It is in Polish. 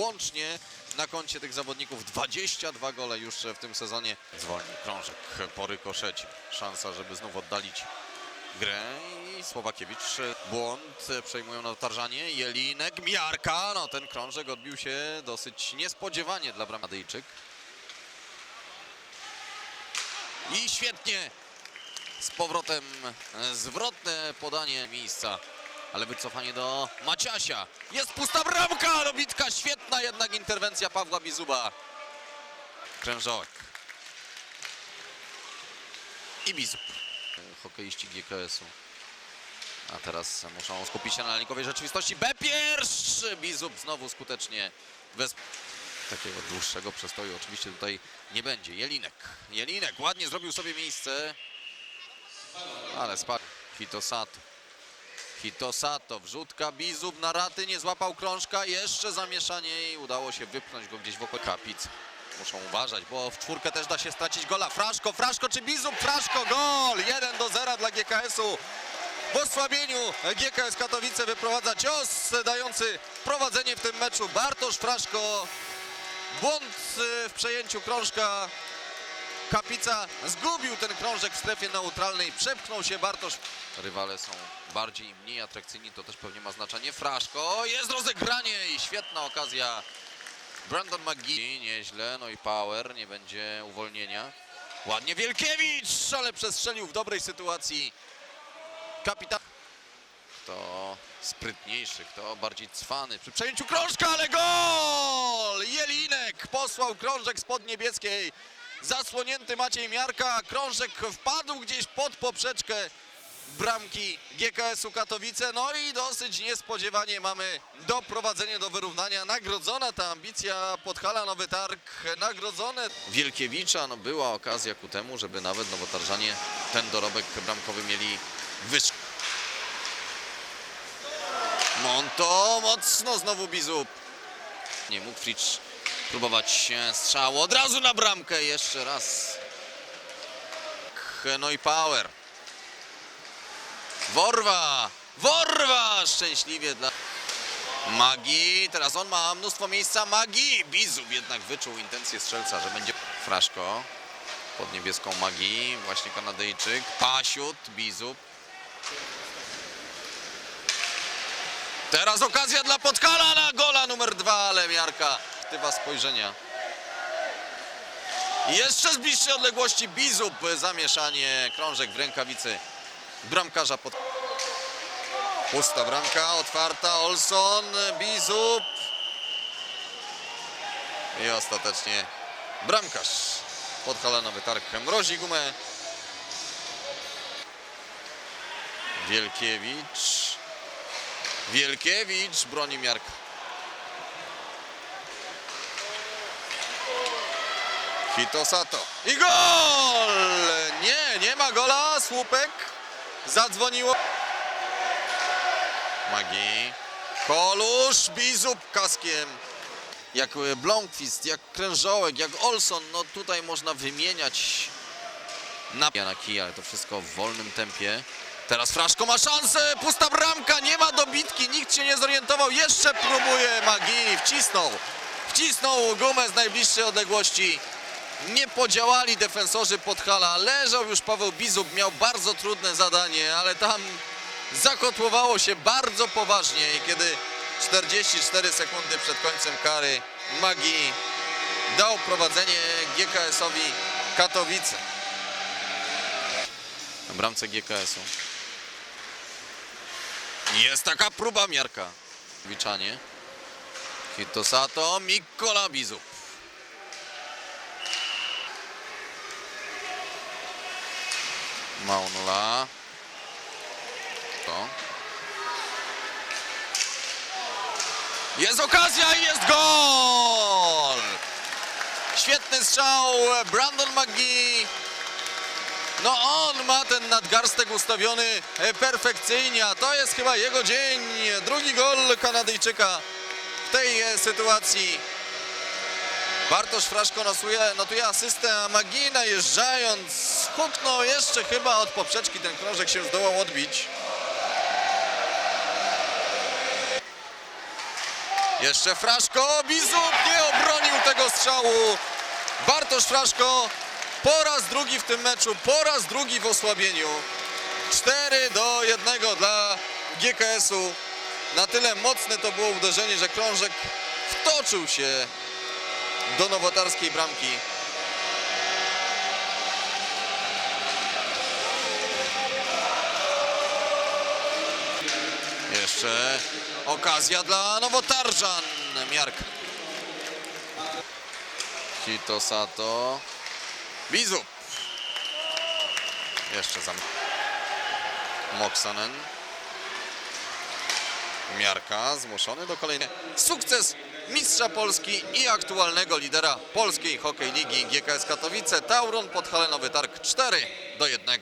łącznie na koncie tych zawodników 22 gole już w tym sezonie. Zwolnił krążek po rykoszecie. Szansa, żeby znów oddalić grę i Słowakiewicz błąd przejmują na otarzanie. Jelinek, Miarka, no ten krążek odbił się dosyć niespodziewanie dla Bramadyjczyk. I świetnie z powrotem e, zwrotne podanie miejsca, ale wycofanie do Maciasia. Jest pusta bramka, dobitka świetna jednak interwencja Pawła Bizuba. Krężołek. I Bizub. Hokeiści GKS-u. A teraz muszą skupić się na linkowej rzeczywistości. B pierwszy! Bizub znowu skutecznie bez takiego dłuższego przestoju. Oczywiście tutaj nie będzie. Jelinek. Jelinek ładnie zrobił sobie miejsce. Ale spadł. Hitosato. Hitosato. Wrzutka. Bizub na raty. Nie złapał krążka. Jeszcze zamieszanie i udało się wypchnąć go gdzieś wokół kapic. Muszą uważać, bo w czwórkę też da się stracić gola. Fraszko, Fraszko czy Bizub? Fraszko, gol! 1 do 0 dla GKS-u. W osłabieniu GKS Katowice wyprowadza cios dający prowadzenie w tym meczu. Bartosz Fraszko. Błąd y, w przejęciu krążka. Kapica zgubił ten krążek w strefie neutralnej. Przepchnął się Bartosz. Rywale są bardziej i mniej atrakcyjni. To też pewnie ma znaczenie. Fraszko. Jest rozegranie i świetna okazja. Brandon McGee. Nieźle. No i Power. Nie będzie uwolnienia. Ładnie Wielkiewicz, ale przestrzelił w dobrej sytuacji. Kapitan. Kto sprytniejszy, kto bardziej cwany przy przejęciu krążka, ale gol! Jelinek posłał krążek spod niebieskiej. Zasłonięty Maciej Miarka. Krążek wpadł gdzieś pod poprzeczkę bramki GKS-u Katowice. No i dosyć niespodziewanie mamy doprowadzenie do wyrównania. Nagrodzona ta ambicja Podhala Nowy Targ. Nagrodzone Wielkiewicza. No była okazja ku temu, żeby nawet Nowotarżanie ten dorobek bramkowy mieli wyższy. Monto, mocno znowu Bizub. Nie mógł Fritz próbować strzału. Od razu na bramkę, jeszcze raz. No i Power. Worwa, Worwa, szczęśliwie dla Magii. Teraz on ma mnóstwo miejsca. Magii. Bizub jednak wyczuł intencję strzelca, że będzie Fraszko pod niebieską Magii. Właśnie Kanadyjczyk. Pasiut, Bizub. Teraz okazja dla Podkala na gola numer dwa, ale miarka. Aktywa spojrzenia. Jeszcze z bliższej odległości Bizub. Zamieszanie. Krążek w rękawicy bramkarza pod... Pusta bramka, otwarta. Olson, Bizub. I ostatecznie bramkarz. Podhala nowy targ. Mrozi gumę. Wielkiewicz. Wielkiewicz broni miarka. Hitosato. I gol! Nie, nie ma gola. Słupek. Zadzwoniło. Magii. Kolusz. Bizub kaskiem. Jak e, Blomqvist, jak Krężołek, jak Olson. No tutaj można wymieniać na, na kij, ale to wszystko w wolnym tempie. Teraz Fraszko ma szansę, pusta bramka, nie ma dobitki, nikt się nie zorientował, jeszcze próbuje Magii, wcisnął, wcisnął gumę z najbliższej odległości. Nie podziałali defensorzy Podhala, leżał już Paweł Bizub, miał bardzo trudne zadanie, ale tam zakotłowało się bardzo poważnie i kiedy 44 sekundy przed końcem kary Magii dał prowadzenie GKS-owi Katowice. Na bramce GKS-u. Jest taka próba miarka. Wiczanie. Hitosato, Mikola Bizub. Maunla. To. Jest okazja i jest gol! Świetny strzał Brandon McGee. No on ma ten nadgarstek ustawiony e, perfekcyjnie, a to jest chyba jego dzień. Drugi gol Kanadyjczyka w tej e, sytuacji. Bartosz Fraszko notuje, notuje asystę, a Magii najeżdżając huknął jeszcze chyba od poprzeczki. Ten krążek się zdołał odbić. Jeszcze Fraszko, Bizub nie obronił tego strzału. Bartosz Fraszko po raz drugi w tym meczu, po raz drugi w osłabieniu. 4 do 1 dla GKS-u. Na tyle mocne to było uderzenie, że krążek wtoczył się do nowotarskiej bramki. Jeszcze okazja dla nowotarżan. Miarka. Hito Sato. Bizu. Jeszcze zam. Moksanen. Miarka zmuszony do kolejnej. Sukces mistrza Polski i aktualnego lidera polskiej hokej ligi GKS Katowice. Tauron Podhalenowy Targ 4 do 1.